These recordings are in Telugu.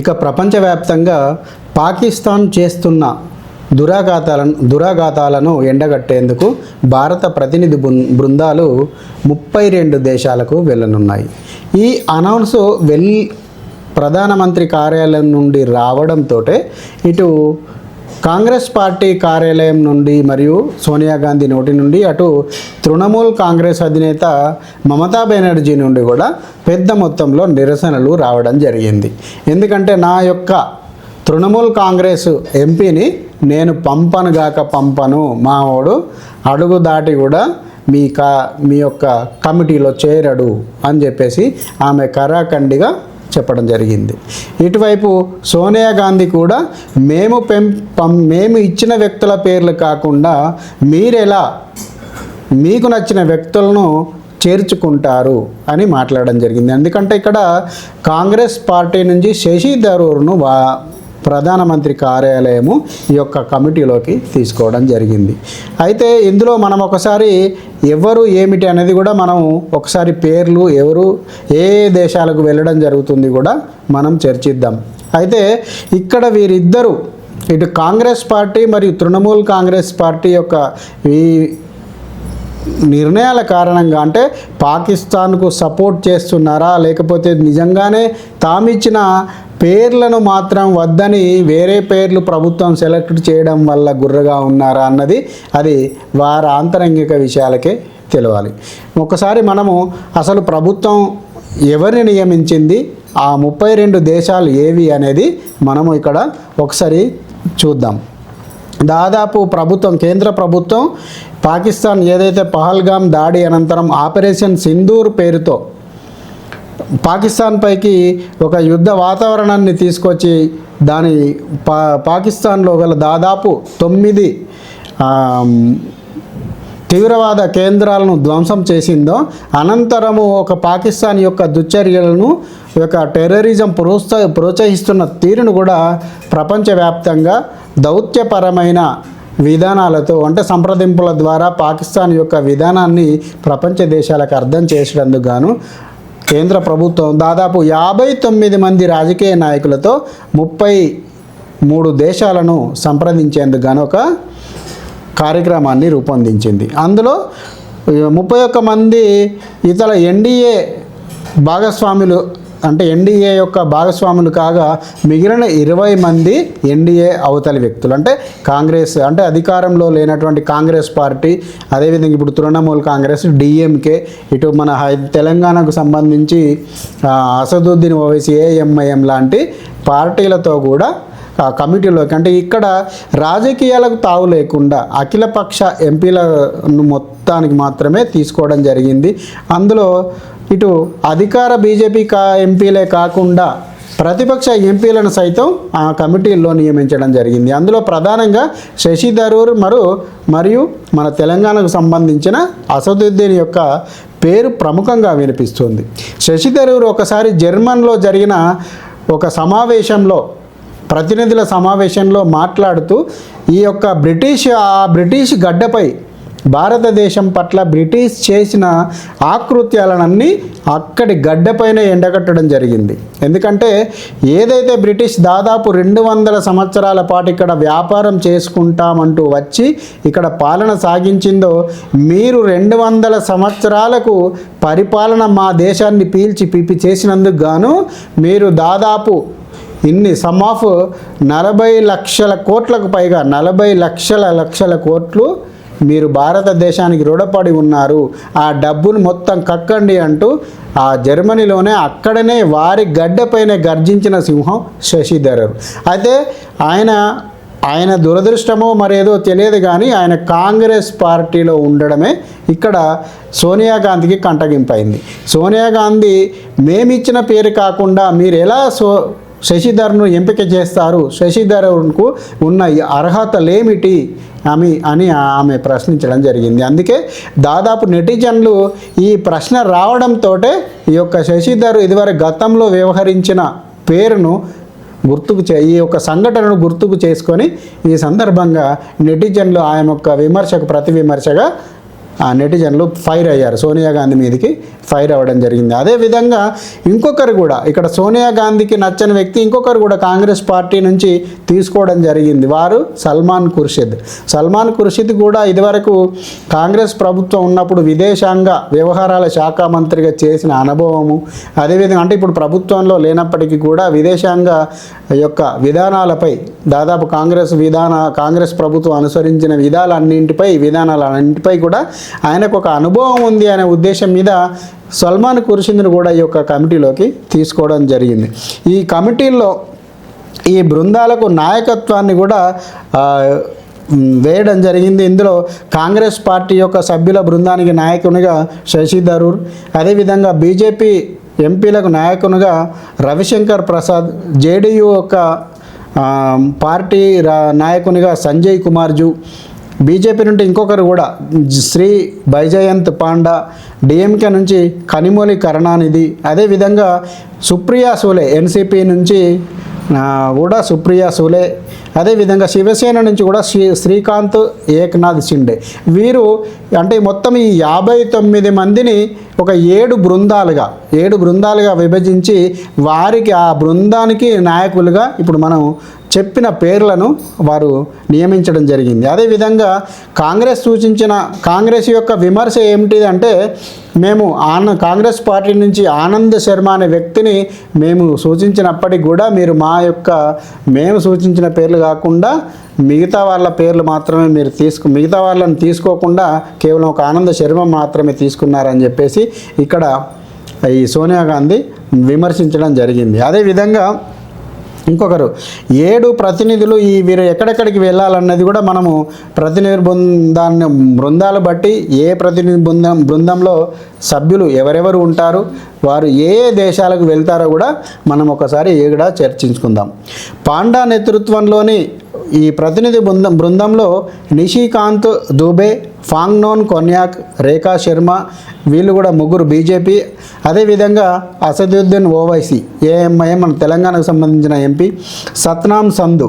ఇక ప్రపంచవ్యాప్తంగా పాకిస్తాన్ చేస్తున్న దురాఘాతాలను దురాఘాతాలను ఎండగట్టేందుకు భారత ప్రతినిధి బృందాలు ముప్పై రెండు దేశాలకు వెళ్ళనున్నాయి. ఈ అనౌన్స్ వెల్ ప్రధానమంత్రి కార్యాలయం నుండి రావడంతో ఇటు కాంగ్రెస్ పార్టీ కార్యాలయం నుండి మరియు సోనియా గాంధీ నోటి నుండి అటు తృణమూల్ కాంగ్రెస్ అధినేత మమతా బెనర్జీ నుండి కూడా పెద్ద మొత్తంలో నిరసనలు రావడం జరిగింది. ఎందుకంటే నా యొక్క తృణమూల్ కాంగ్రెస్ ఎంపీని నేను పంపను గాక పంపను మావోడు అడుగు దాటి కూడా మీ కా మీ యొక్క కమిటీలో చేరడు అని చెప్పేసి ఆమె కరాఖండిగా చెప్పడం జరిగింది. ఇటువైపు సోనియా గాంధీ కూడా మేము పెంపం మేము ఇచ్చిన వ్యక్తుల పేర్లు కాకుండా మీరెలా మీకు నచ్చిన వ్యక్తులను చేర్చుకుంటారు అని మాట్లాడడం జరిగింది. ఎందుకంటే ఇక్కడ కాంగ్రెస్ పార్టీ నుంచి శశి థరూర్ను వా ప్రధానమంత్రి కార్యాలయము ఈ యొక్క కమిటీలోకి తీసుకోవడం జరిగింది. అయితే ఇందులో మనం ఒకసారి ఎవరు ఏమిటి అనేది కూడా మనం ఒకసారి పేర్లు ఎవరు ఏ దేశాలకు వెళ్ళడం జరుగుతుంది కూడా మనం చర్చిద్దాం. అయితే ఇక్కడ వీరిద్దరూ ఇటు కాంగ్రెస్ పార్టీ మరియు తృణమూల్ కాంగ్రెస్ పార్టీ యొక్క ఈ నిర్ణయాల కారణంగా అంటే పాకిస్తాన్కు సపోర్ట్ చేస్తున్నారా లేకపోతే నిజంగానే తామిచ్చిన పేర్లను మాత్రం వద్దని వేరే పేర్లు ప్రభుత్వం సెలెక్ట్ చేయడం వల్ల గుర్రగా ఉన్నారా అన్నది అది వారి ఆంతరంగిక విషయాలకే తెలవాలి. ఒకసారి మనము అసలు ప్రభుత్వం ఎవరిని నియమించింది ఆ ముప్పై రెండు దేశాలు ఏవి అనేది మనము ఇక్కడ ఒకసారి చూద్దాం. దాదాపు ప్రభుత్వం కేంద్ర ప్రభుత్వం పాకిస్తాన్ ఏదైతే పహల్గామ్ దాడి అనంతరం ఆపరేషన్ సింధూర్ పేరుతో పాకిస్తాన్ పైకి ఒక యుద్ధ వాతావరణాన్ని తీసుకొచ్చి దాని పా పాకిస్తాన్లో గల దాదాపు తొమ్మిది తీవ్రవాద కేంద్రాలను ధ్వంసం చేసిందో అనంతరము ఒక పాకిస్తాన్ యొక్క దుశ్చర్యలను యొక్క టెర్రరిజం ప్రోత్స ప్రోత్సహిస్తున్న తీరును కూడా ప్రపంచవ్యాప్తంగా దౌత్యపరమైన విధానాలతో అంటే సంప్రదింపుల ద్వారా పాకిస్తాన్ యొక్క విధానాన్ని ప్రపంచ దేశాలకు అర్థం చేసేందుకు గాను కేంద్ర ప్రభుత్వం దాదాపు యాభై తొమ్మిది మంది రాజకీయ నాయకులతో ముప్పై మూడు దేశాలను సంప్రదించేందుకు గాను ఒక కార్యక్రమాన్ని రూపొందించింది. అందులో ముప్పై ఒక్క మంది ఇతర ఎన్డీఏ భాగస్వాములు అంటే ఎన్డీఏ యొక్క భాగస్వాములు కాగా మిగిలిన ఇరవై మంది ఎన్డీఏ అవతలి వ్యక్తులు. అంటే కాంగ్రెస్ అంటే అధికారంలో లేనటువంటి కాంగ్రెస్ పార్టీ అదేవిధంగా ఇప్పుడు తృణమూల్ కాంగ్రెస్ డిఎంకే ఇటు మన తెలంగాణకు సంబంధించి అసదుద్దీన్ ఓవైసీ ఏఎంఐఎం లాంటి పార్టీలతో కూడా కమిటీలోకి అంటే ఇక్కడ రాజకీయాలకు తావు లేకుండా అఖిలపక్ష ఎంపీలను మొత్తానికి మాత్రమే తీసుకోవడం జరిగింది. అందులో ఇటు అధికార బీజేపీ కా ఎంపీలే కాకుండా ప్రతిపక్ష ఎంపీలను సైతం ఆ కమిటీల్లో నియమించడం జరిగింది. అందులో ప్రధానంగా శశి థరూర్ మరు మరియు మన తెలంగాణకు సంబంధించిన అసదుద్దీన్ యొక్క పేరు ప్రముఖంగా వినిపిస్తుంది. శశి థరూర్ ఒకసారి జర్మన్లో జరిగిన ఒక సమావేశంలో ప్రతినిధుల సమావేశంలో మాట్లాడుతూ ఈ యొక్క బ్రిటిష్ ఆ బ్రిటిష్ గడ్డపై భారతదేశం పట్ల బ్రిటిష్ చేసిన ఆకృత్యాలన్నీ అక్కడి గడ్డపైన ఎండగట్టడం జరిగింది. ఎందుకంటే ఏదైతే బ్రిటిష్ దాదాపు రెండు వందల సంవత్సరాల పాటు ఇక్కడ వ్యాపారం చేసుకుంటామంటూ వచ్చి ఇక్కడ పాలన సాగించిందో మీరు రెండు వందల సంవత్సరాలకు పరిపాలన మా దేశాన్ని పీల్చి పిప్పి చేసినందుకు గాను మీరు దాదాపు ఇన్ని సమ్ ఆఫ్ నలభై లక్షల కోట్లకు పైగా నలభై లక్షల లక్షల కోట్లు మీరు భారతదేశానికి రుణపడి ఉన్నారు. ఆ డబ్బును మొత్తం కక్కండి అంటూ ఆ జర్మనీలోనే అక్కడనే వారి గడ్డపైనే గర్జించిన సింహం శశిధరర్. అయితే ఆయన ఆయన దురదృష్టమో మరేదో తెలియదు కానీ ఆయన కాంగ్రెస్ పార్టీలో ఉండడమే ఇక్కడ సోనియా గాంధీకి కంటగింపైంది. సోనియా గాంధీ మేమిచ్చిన పేరు కాకుండా మీరు ఎలా సో శశిధర్ను ఎంపిక చేస్తారు. శశిధర్కు ఉన్న ఈ అర్హతలేమిటి? ఆమె అని ఆమె ప్రశ్నించడం జరిగింది. అందుకే దాదాపు నెటిజన్లు ఈ ప్రశ్న రావడంతో ఈ యొక్క శశిధర్ ఇదివరకు గతంలో వ్యవహరించిన పేరును గుర్తుకు చే ఈ యొక్క సంఘటనను గుర్తుకు చేసుకొని ఈ సందర్భంగా నెటిజన్లు ఆయన యొక్క విమర్శకు ప్రతి విమర్శగా నెటిజన్లు ఫైర్ అయ్యారు సోనియా గాంధీ మీదకి ఫైర్ అవ్వడం జరిగింది. అదేవిధంగా ఇంకొకరు కూడా ఇక్కడ సోనియా గాంధీకి నచ్చని వ్యక్తి ఇంకొకరు కూడా కాంగ్రెస్ పార్టీ నుంచి తీసుకోవడం జరిగింది. వారు సల్మాన్ ఖుర్షిద్. సల్మాన్ ఖుర్షిద్ కూడా ఇదివరకు కాంగ్రెస్ ప్రభుత్వం ఉన్నప్పుడు విదేశాంగ వ్యవహారాల శాఖ మంత్రిగా చేసిన అనుభవము. అదేవిధంగా అంటే ఇప్పుడు ప్రభుత్వంలో లేనప్పటికీ కూడా విదేశాంగ యొక్క విధానాలపై దాదాపు కాంగ్రెస్ విధాన కాంగ్రెస్ ప్రభుత్వం అనుసరించిన విధాలన్నింటిపై విధానాలన్నింటిపై కూడా ఆయనకు ఒక అనుభవం ఉంది అనే ఉద్దేశం మీద సల్మాన్ కురిసింది కూడా ఈ యొక్క కమిటీలోకి తీసుకోవడం జరిగింది. ఈ కమిటీల్లో ఈ బృందాలకు నాయకత్వాన్ని కూడా వేయడం జరిగింది. ఇందులో కాంగ్రెస్ పార్టీ యొక్క సభ్యుల బృందానికి నాయకునిగా శశి థరూర్ అదేవిధంగా బీజేపీ ఎంపీలకు నాయకునిగా రవిశంకర్ ప్రసాద్ జేడీయూ యొక్క పార్టీ రా- నాయకునిగా సంజయ్ కుమార్జు బీజేపీ నుండి ఇంకొకరు కూడా శ్రీ బైజయంత్ పాండా డిఎంకే నుంచి కనిమూలి కరుణానిధి అదేవిధంగా సుప్రియా సూలే ఎన్సిపి నుంచి కూడా సుప్రియా సూలే. అదేవిధంగా శివసేన నుంచి కూడా శ్రీ శ్రీకాంత్ ఏక్నాథ్ షిండే. వీరు అంటే మొత్తం ఈ యాభై తొమ్మిది మందిని ఒక ఏడు బృందాలుగా ఏడు బృందాలుగా విభజించి వారికి ఆ బృందానికి నాయకులుగా ఇప్పుడు మనం చెప్పిన పేర్లను వారు నియమించడం జరిగింది. అదేవిధంగా కాంగ్రెస్ సూచించిన కాంగ్రెస్ యొక్క విమర్శ ఏమిటి అంటే మేము ఆన కాంగ్రెస్ పార్టీ నుంచి ఆనంద్ శర్మ అనే వ్యక్తిని మేము సూచించినప్పటికి కూడా మీరు మా యొక్క మేము సూచించిన పేర్లు కాకుండా మిగతా వాళ్ళ పేర్లు మాత్రమే మీరు తీసుకు మిగతా వాళ్ళని తీసుకోకుండా కేవలం ఒక ఆనంద శర్మ మాత్రమే తీసుకున్నారని చెప్పేసి ఇక్కడ ఈ సోనియా గాంధీ విమర్శించడం జరిగింది. అదేవిధంగా ఇంకొకరు ఏడు ప్రతినిధులు ఈ వీరు ఎక్కడెక్కడికి వెళ్ళాలన్నది కూడా మనము ప్రతినిధి బృందాన్ని బృందాలు బట్టి ఏ ప్రతినిధి బృందం బృందంలో సభ్యులు ఎవరెవరు ఉంటారు వారు ఏ ఏ దేశాలకు వెళ్తారో కూడా మనం ఒకసారి ఇక్కడ చర్చించుకుందాం. పాండా నేతృత్వంలోని ఈ ప్రతినిధి బృందం బృందంలో నిషికాంత్ దుబే ఫాంగ్నోన్ కొన్యాక్ రేఖా శర్మ వీళ్ళు కూడా ముగ్గురు బీజేపీ అదేవిధంగా అసదుద్దీన్ ఓవైసీ ఏఎంఐఎం మన తెలంగాణకు సంబంధించిన ఎంపీ సత్నాం సంధు.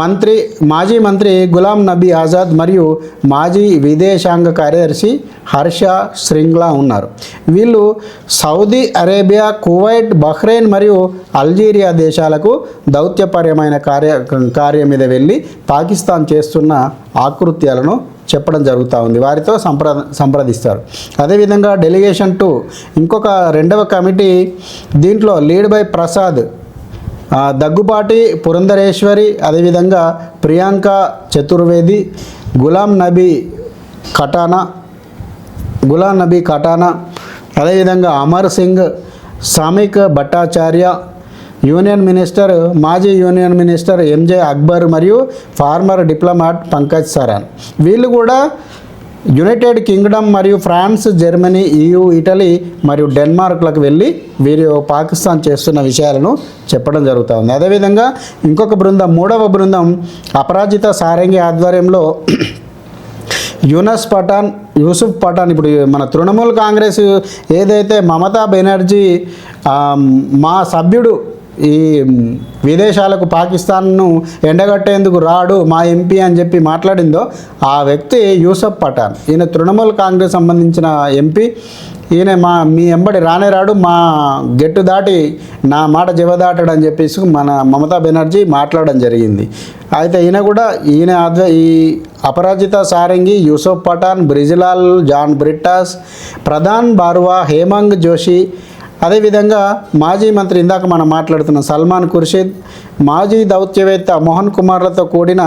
మంత్రి మాజీ మంత్రి గులాం నబీ ఆజాద్ మరియు మాజీ విదేశాంగ కార్యదర్శి హర్ష శ్రింగ్లా ఉన్నారు. వీళ్ళు సౌదీ అరేబియా కువైట్ బహ్రెయిన్ మరియు అల్జీరియా దేశాలకు దౌత్యపరమైన కార్య కార్యం మీద వెళ్ళి పాకిస్తాన్ చేస్తున్న ఆకృత్యాలను చెప్పడం జరుగుతూ ఉంది. వారితో సంప్ర సంప్రదిస్తారు. అదేవిధంగా డెలిగేషన్ టు ఇంకొక రెండవ కమిటీ దీంట్లో లీడ్ బై ప్రసాద్ దగ్గుపాటి పురంధరేశ్వరి అదేవిధంగా ప్రియాంక చతుర్వేది గులాం నబీ కటానా గులాం నబీ కటానా అదేవిధంగా అమర్ సింగ్ సామిక్ భట్టాచార్య యూనియన్ మినిస్టర్ మాజీ యూనియన్ మినిస్టర్ ఎంజే అక్బర్ మరియు ఫార్మర్ డిప్లొమాట్ పంకజ్ సరాన్. వీళ్ళు కూడా యునైటెడ్ కింగ్డమ్ మరియు ఫ్రాన్స్ జర్మనీ ఈయు ఇటలీ మరియు డెన్మార్క్లకు వెళ్ళి వీరు పాకిస్తాన్ చేస్తున్న విషయాలను చెప్పడం జరుగుతూ ఉంది. అదేవిధంగా ఇంకొక బృందం మూడవ బృందం అపరాజిత సారంగి ఆధ్వర్యంలో యూనస్ పఠాన్ యూసుఫ్ పఠాన్ ఇప్పుడు మన తృణమూల్ కాంగ్రెస్ ఏదైతే మమతా బెనర్జీ మా సభ్యుడు ఈ విదేశాలకు పాకిస్తాన్ను ఎండగట్టేందుకు రాడు మా ఎంపీ అని చెప్పి మాట్లాడిందో ఆ వ్యక్తి యూసఫ్ పఠాన్. ఈయన తృణమూల్ కాంగ్రెస్ సంబంధించిన ఎంపీ. ఈయన మా మీ ఎంబడి రానే రాడు మా గెట్టు దాటి నా మాట జవదాటాడు అని చెప్పేసి మన మమతా బెనర్జీ మాట్లాడడం జరిగింది. అయితే ఈయన కూడా ఈయన ఆధ్వ ఈ అపరాజిత సారంగి యూసఫ్ పఠాన్ బ్రిజిలాల్ జాన్ బ్రిట్టాస్ ప్రధాన్ బార్వా హేమంగ్ జోషి అదేవిధంగా మాజీ మంత్రి ఇందాక మనం మాట్లాడుతున్న సల్మాన్ ఖుర్షీద్ మాజీ దౌత్యవేత్త మోహన్ కుమార్లతో కూడిన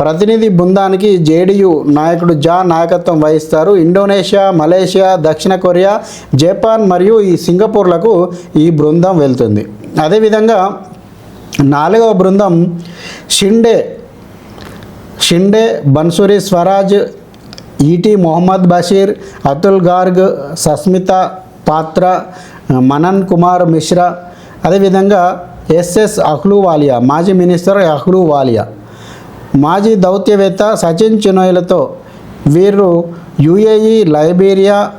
ప్రతినిధి బృందానికి జేడీయూ నాయకుడు జా నాయకత్వం వహిస్తారు. ఇండోనేషియా మలేషియా దక్షిణ కొరియా జపాన్ మరియు ఈ సింగపూర్లకు ఈ బృందం వెళ్తుంది. అదేవిధంగా నాలుగవ బృందం షిండే షిండే బన్సూరి స్వరాజ్ ఈటీ మొహమ్మద్ బషీర్ అతుల్ గార్గ్ సస్మిత పాత్ర మనన్ కుమార్ మిశ్రా అదేవిధంగా ఎస్ఎస్ అహ్లూవాలియా మాజీ మినిస్టర్ అహ్లూవాలియా. మాజీ దౌత్యవేత్త సచిన్ చినోయ్లతో వీరు యుఏఈ లైబీరియా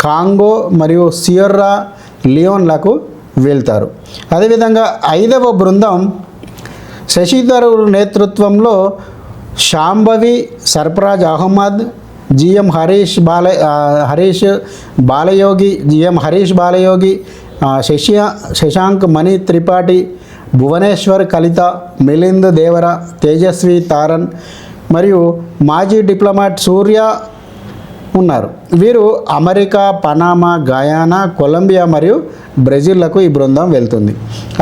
కాంగో మరియు సియర్రా లియోన్లకు వెళ్తారు. అదేవిధంగా ఐదవ బృందం శశిధర్ నేతృత్వంలో శాంభవి సర్ఫరాజ్ అహ్మద్ జిఎం హరీష్ బాల హరీష్ బాలయోగి జిఎం హరీష్ బాలయోగి శశి శశాంక్ మణి త్రిపాఠి భువనేశ్వర్ కలిత మిలింద్ దేవర తేజస్వి తారన్ మరియు మాజీ డిప్లొమాట్ సూర్య ఉన్నారు. వీరు అమెరికా పనామా గయానా కొలంబియా మరియు బ్రెజిల్లకు ఈ బృందం వెళ్తుంది.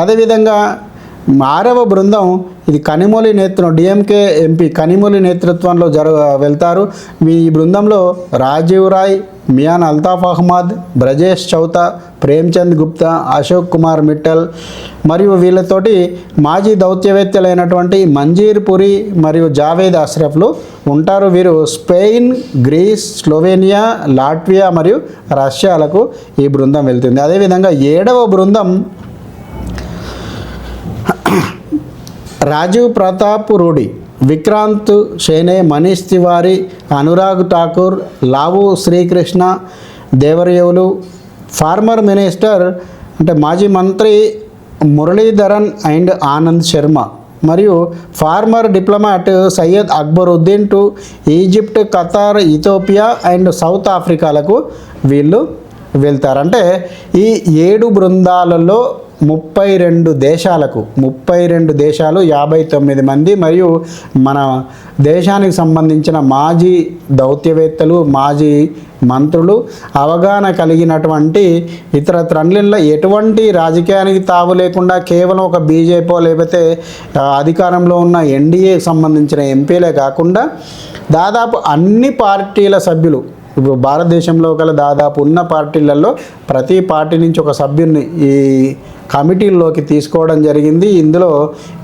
అదేవిధంగా ఆరవ బృందం ఇది కనిమొలి నేతృత్వం డిఎంకే ఎంపీ కనిమొలి నేతృత్వంలో జరు వెళ్తారు. ఈ బృందంలో రాజీవ్ రాయ్ మియాన్ అల్తాఫ్ అహ్మద్ బ్రజేష్ చౌతా ప్రేమ్చంద్ గుప్తా అశోక్ కుమార్ మిట్టల్ మరియు వీళ్ళతోటి మాజీ దౌత్యవేత్తలైనటువంటి మంజీర్ పురి మరియు జావేద్ అష్రఫ్లు ఉంటారు. వీరు స్పెయిన్ గ్రీస్ స్లోవేనియా లాట్వియా మరియు రష్యాలకు ఈ బృందం వెళ్తుంది. అదేవిధంగా ఏడవ బృందం రాజీవ్ ప్రతాప్ రూడి విక్రాంత్ షేనే మనీష్ తివారీ అనురాగ్ ఠాకూర్ లావు శ్రీకృష్ణ దేవరయోలు ఫార్మర్ మినిస్టర్ అంటే మాజీ మంత్రి మురళీధరన్ అండ్ ఆనంద్ శర్మ మరియు former diplomat Syed Akbaruddin to Egypt Qatar Ethiopia and south ఆఫ్రికాలకు వీళ్ళు వెళ్తారు. అంటే ఈ ఏడు బృందాలలో ముప్పై రెండు దేశాలకు ముప్పై రెండు దేశాలు యాభై తొమ్మిది మంది మరియు మన దేశానికి సంబంధించిన మాజీ దౌత్యవేత్తలు మాజీ మంత్రులు అవగాహన కలిగినటువంటి ఇతర త్రండ్లిలో ఎటువంటి రాజకీయానికి తావు లేకుండా కేవలం ఒక బీజేపీ లేకపోతే అధికారంలో ఉన్న ఎన్డీఏకి సంబంధించిన ఎంపీలే కాకుండా దాదాపు అన్ని పార్టీల సభ్యులు ఇప్పుడు భారతదేశంలో గల దాదాపు ఉన్న పార్టీలలో ప్రతి పార్టీ నుంచి ఒక సభ్యుని ఈ కమిటీల్లోకి తీసుకోవడం జరిగింది. ఇందులో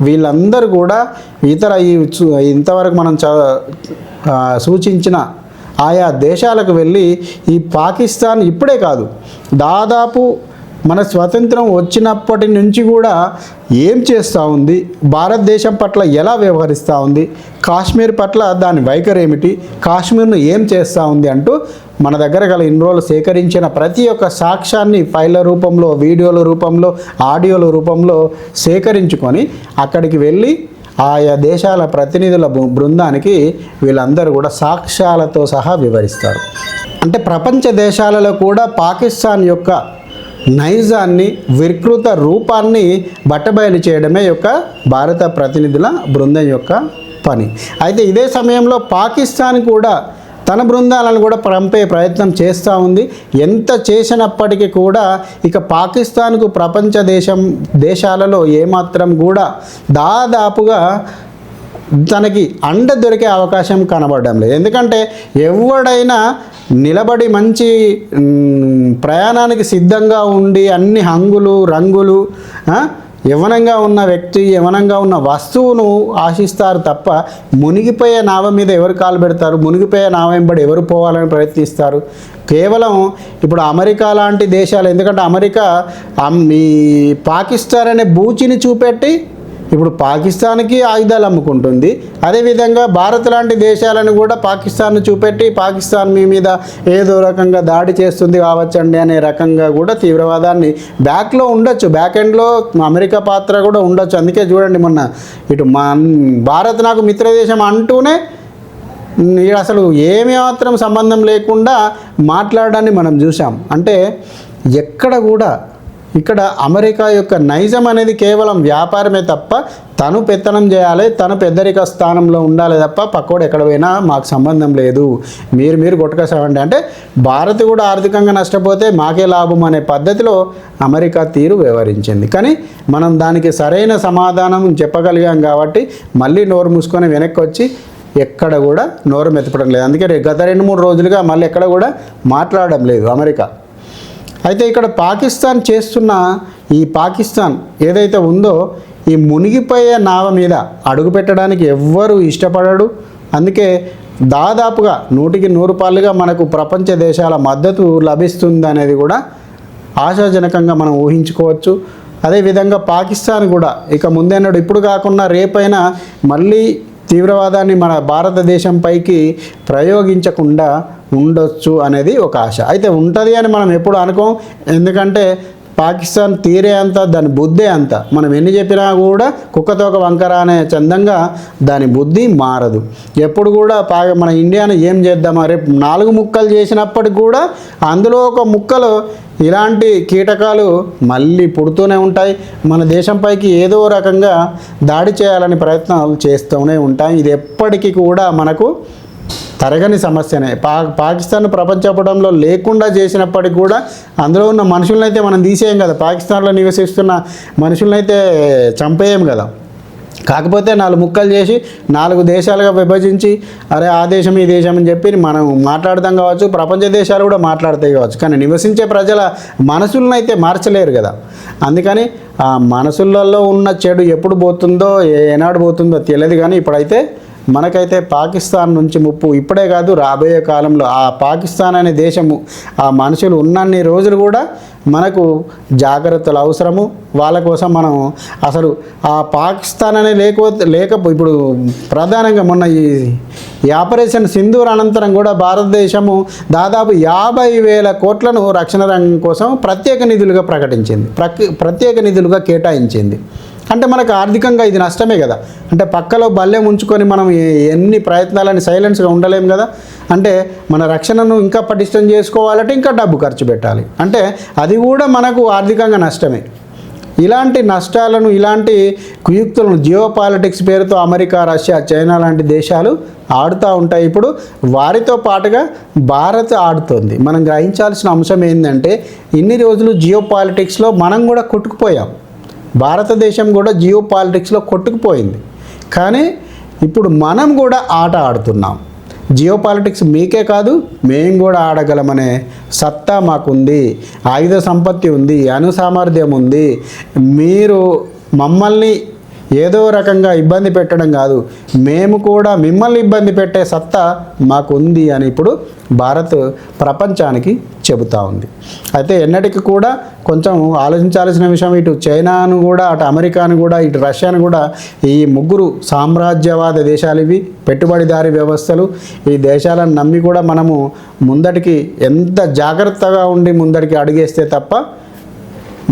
వీళ్ళందరూ కూడా ఇతర ఈ ఇంతవరకు మనం చ సూచించిన ఆయా దేశాలకు వెళ్ళి ఈ పాకిస్తాన్ ఇప్పుడే కాదు దాదాపు మన స్వతంత్రం వచ్చినప్పటి నుంచి కూడా ఏం చేస్తూ ఉంది? భారతదేశం పట్ల ఎలా వ్యవహరిస్తూ ఉంది? కాశ్మీర్ పట్ల దాని వైఖరి ఏమిటి కాశ్మీర్ను ఏం చేస్తూ ఉంది అంటూ మన దగ్గర గల ఇన్ని రోజులు సేకరించిన ప్రతి ఒక్క సాక్ష్యాన్ని ఫైళ్ళ రూపంలో వీడియోల రూపంలో ఆడియోల రూపంలో సేకరించుకొని అక్కడికి వెళ్ళి ఆయా దేశాల ప్రతినిధుల బృ- బృందానికి వీళ్ళందరూ కూడా సాక్ష్యాలతో సహా వివరిస్తారు. అంటే ప్రపంచ దేశాలలో కూడా పాకిస్తాన్ యొక్క నైజాన్ని వికృత రూపాన్ని బట్టబయలు చేయడమే యొక్క భారత ప్రతినిధుల బృందం యొక్క పని. అయితే ఇదే సమయంలో పాకిస్తాన్ కూడా తన బృందాలను కూడా పంపే ప్రయత్నం చేస్తూ ఉంది. ఎంత చేసినప్పటికీ కూడా ఇక పాకిస్తాన్కు ప్రపంచ దేశం దేశాలలో ఏమాత్రం కూడా దాదాపుగా తనకి అండ దొరికే అవకాశం కనబడడం లేదు. ఎందుకంటే ఎవడైనా నిలబడి మంచి ప్రయాణానికి సిద్ధంగా ఉండి అన్ని హంగులు రంగులు యవనంగా ఉన్న వ్యక్తి యవనంగా ఉన్న వస్తువును ఆశిస్తారు తప్ప మునిగిపోయే నావ మీద ఎవరు కాలు పెడతారు? మునిగిపోయే నావ వెంబడి ఎవరు పోవాలని ప్రయత్నిస్తారు? కేవలం ఇప్పుడు అమెరికా లాంటి దేశాలు ఎందుకంటే అమెరికా ఈ పాకిస్తాన్ అనే బూచిని చూపెట్టి ఇప్పుడు పాకిస్తాన్కి ఆయుధాలు అమ్ముకుంటుంది. అదేవిధంగా భారత్ లాంటి దేశాలను కూడా పాకిస్తాన్ను చూపెట్టి పాకిస్తాన్ మీ మీద ఏదో రకంగా దాడి చేస్తుంది కావచ్చండి అనే రకంగా కూడా తీవ్రవాదాన్ని బ్యాక్లో ఉండొచ్చు. బ్యాక్ ఎండ్లో అమెరికా పాత్ర కూడా ఉండొచ్చు. అందుకే చూడండి మొన్న ఇటు మా భారత్ నాకు మిత్రదేశం అంటూనే అసలు ఏమి మాత్రం సంబంధం లేకుండా మాట్లాడడాన్ని మనం చూసాం అంటే ఎక్కడ కూడా ఇక్కడ అమెరికా యొక్క నైజం అనేది కేవలం వ్యాపారమే తప్ప తను పెత్తనం చేయాలి తను పెద్దరిక స్థానంలో ఉండాలి తప్ప పక్కోడు ఎక్కడ పోయినా మాకు సంబంధం లేదు. మీరు మీరు కొట్టుకొస్తామండి అంటే భారత్ కూడా ఆర్థికంగా నష్టపోతే మాకే లాభం అనే పద్ధతిలో అమెరికా తీరు వ్యవహరించింది. కానీ మనం దానికి సరైన సమాధానం చెప్పగలిగాం కాబట్టి మళ్ళీ నోరు మూసుకొని వెనక్కి వచ్చి ఎక్కడ కూడా నోరు మెత్తపడం లేదు. అందుకే గత రెండు మూడు రోజులుగా మళ్ళీ ఎక్కడ కూడా మాట్లాడడం లేదు అమెరికా. అయితే ఇక్కడ పాకిస్తాన్ చేస్తున్న ఈ పాకిస్తాన్ ఏదైతే ఉందో ఈ మునిగిపోయే నావ మీద అడుగు పెట్టడానికి ఎవ్వరూ ఇష్టపడడు. అందుకే దాదాపుగా నూటికి నూరు పాలుగా మనకు ప్రపంచ దేశాల మద్దతు లభిస్తుంది అనేది కూడా ఆశాజనకంగా మనం ఊహించుకోవచ్చు. అదేవిధంగా పాకిస్తాన్ కూడా ఇక ముందేనాడు ఇప్పుడు కాకుండా రేపైనా మళ్ళీ తీవ్రవాదాన్ని మన భారతదేశంపైకి ప్రయోగించకుండా ఉండొచ్చు అనేది ఒక ఆశ. అయితే ఉంటుంది అని మనం ఎప్పుడు అనుకోం. ఎందుకంటే పాకిస్తాన్ తీరే అంత దాని బుద్ధే అంత. మనం ఎన్ని చెప్పినా కూడా కుక్కతోక వంకర అనే చందంగా దాని బుద్ధి మారదు. ఎప్పుడు కూడా పా మన ఇండియాను ఏం చేద్దామా? రేపు నాలుగు ముక్కలు చేసినప్పటికి కూడా అందులో ఒక ముక్కలు ఇలాంటి కీటకాలు మళ్ళీ పుడుతూనే ఉంటాయి. మన దేశంపైకి ఏదో రకంగా దాడి చేయాలని ప్రయత్నాలు చేస్తూనే ఉంటాయి. ఇది ఎప్పటికీ కూడా మనకు తరగని సమస్యనే. పా పాకిస్తాన్ ప్రపంచపటంలో లేకుండా చేసినప్పటికి కూడా అందులో ఉన్న మనుషులనైతే మనం తీసేయం కదా. పాకిస్తాన్లో నివసిస్తున్న మనుషులనైతే చంపేయం కదా. కాకపోతే నాలుగు ముక్కలు చేసి నాలుగు దేశాలుగా విభజించి అరే ఆ దేశం ఈ దేశం అని చెప్పి మనం మాట్లాడదాం కావచ్చు ప్రపంచ దేశాలు కూడా మాట్లాడతాయి కావచ్చు. కానీ నివసించే ప్రజల మనసులను అయితే మార్చలేరు కదా. అందుకని ఆ మనసులలో ఉన్న చెడు ఎప్పుడు పోతుందో ఏనాడు పోతుందో తెలియదు కానీ ఇప్పుడైతే మనకైతే పాకిస్తాన్ నుంచి ముప్పు ఇప్పుడే కాదు రాబోయే కాలంలో ఆ పాకిస్తాన్ అనే దేశము ఆ మనుషులు ఉన్నన్ని రోజులు కూడా మనకు జాగ్రత్తలు అవసరము. వాళ్ళ కోసం మనం అసలు ఆ పాకిస్తాన్ అనే లేకపోతే లేకపో ఇప్పుడు ప్రధానంగా మొన్న ఈ ఈ ఆపరేషన్ సింధూర్ అనంతరం కూడా భారతదేశము దాదాపు యాభై వేల కోట్లను రక్షణ రంగం కోసం ప్రత్యేక నిధులుగా ప్రకటించింది. ప్రక్ ప్రత్యేక నిధులుగా కేటాయించింది. అంటే మనకు ఆర్థికంగా ఇది నష్టమే కదా. అంటే పక్కలో బల్లెం ఉంచుకొని మనం ఎన్ని ప్రయత్నాలని సైలెన్స్గా ఉండలేం కదా. అంటే మన రక్షణను ఇంకా పటిష్టం చేసుకోవాలంటే ఇంకా డబ్బు ఖర్చు పెట్టాలి. అంటే అది కూడా మనకు ఆర్థికంగా నష్టమే. ఇలాంటి నష్టాలను ఇలాంటి కుయుక్తులను జియో పాలిటిక్స్ పేరుతో అమెరికా రష్యా చైనా లాంటి దేశాలు ఆడుతూ ఉంటాయి. ఇప్పుడు వారితో పాటుగా భారత్ ఆడుతుంది. మనం గ్రహించాల్సిన అంశం ఏంటంటే ఇన్ని రోజులు జియో పాలిటిక్స్లో మనం కూడా కొట్టుకుపోయాం. భారతదేశం కూడా జియో పాలిటిక్స్లో కొట్టుకుపోయింది. కానీ ఇప్పుడు మనం కూడా ఆట ఆడుతున్నాం. జియో పాలిటిక్స్ మీకే కాదు మేము కూడా ఆడగలమనే సత్తా మాకుంది ఆయుధ సంపత్తి ఉంది అణు సామర్థ్యం ఉంది. మీరు మమ్మల్ని ఏదో రకంగా ఇబ్బంది పెట్టడం కాదు. మేము కూడా మిమ్మల్ని ఇబ్బంది పెట్టే సత్తా మాకుంది అని ఇప్పుడు భారత్ ప్రపంచానికి చెబుతా ఉంది. అయితే ఎన్నటికి కూడా కొంచెం ఆలోచించాల్సిన విషయం ఇటు చైనాను కూడా అటు అమెరికాను కూడా ఇటు రష్యాను కూడా ఈ ముగ్గురు సామ్రాజ్యవాద దేశాలు ఇవి పెట్టుబడిదారి వ్యవస్థలు ఈ దేశాలను నమ్మి కూడా మనము ముందటికి ఎంత జాగ్రత్తగా ఉండి ముందటికి అడిగేస్తే తప్ప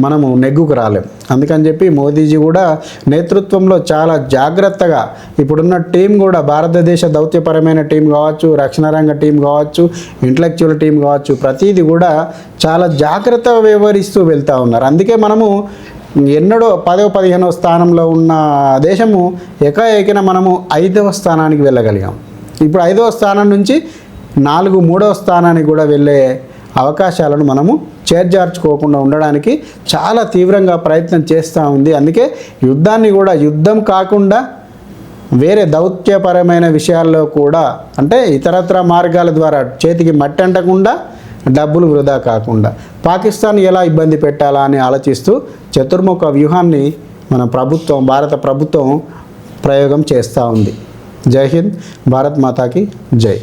మనము నెగ్గుకు రాలేం. అందుకని చెప్పి మోదీజీ కూడా నేతృత్వంలో చాలా జాగ్రత్తగా ఇప్పుడున్న టీం కూడా భారతదేశ దౌత్యపరమైన టీం కావచ్చు రక్షణ రంగ టీం కావచ్చు ఇంటలెక్చువల్ టీం కావచ్చు ప్రతిదీ కూడా చాలా జాగ్రత్తగా వ్యవహరిస్తూ వెళ్తూ ఉన్నారు. అందుకే మనము ఎన్నడో పదో పదిహేనో స్థానంలో ఉన్న దేశము ఏకాఏకిన మనము ఐదవ స్థానానికి వెళ్ళగలిగాం. ఇప్పుడు ఐదవ స్థానం నుంచి నాలుగు మూడవ స్థానానికి కూడా వెళ్ళే అవకాశాలను మనము చేర్జార్చుకోకుండా ఉండడానికి చాలా తీవ్రంగా ప్రయత్నం చేస్తూ ఉంది. అందుకే యుద్ధాన్ని కూడా యుద్ధం కాకుండా వేరే దౌత్యపరమైన విషయాల్లో కూడా అంటే ఇతరత్ర మార్గాల ద్వారా చేతికి మట్టి అంటకుండా డబ్బులు వృధా కాకుండా. పాకిస్తాన్ ఎలా ఇబ్బంది పెట్టాలా అని ఆలోచిస్తూ చతుర్ముఖ వ్యూహాన్ని మన ప్రభుత్వం భారత ప్రభుత్వం ప్రయోగం చేస్తూ ఉంది. జై హింద్ భారత్ మాతాకి జై.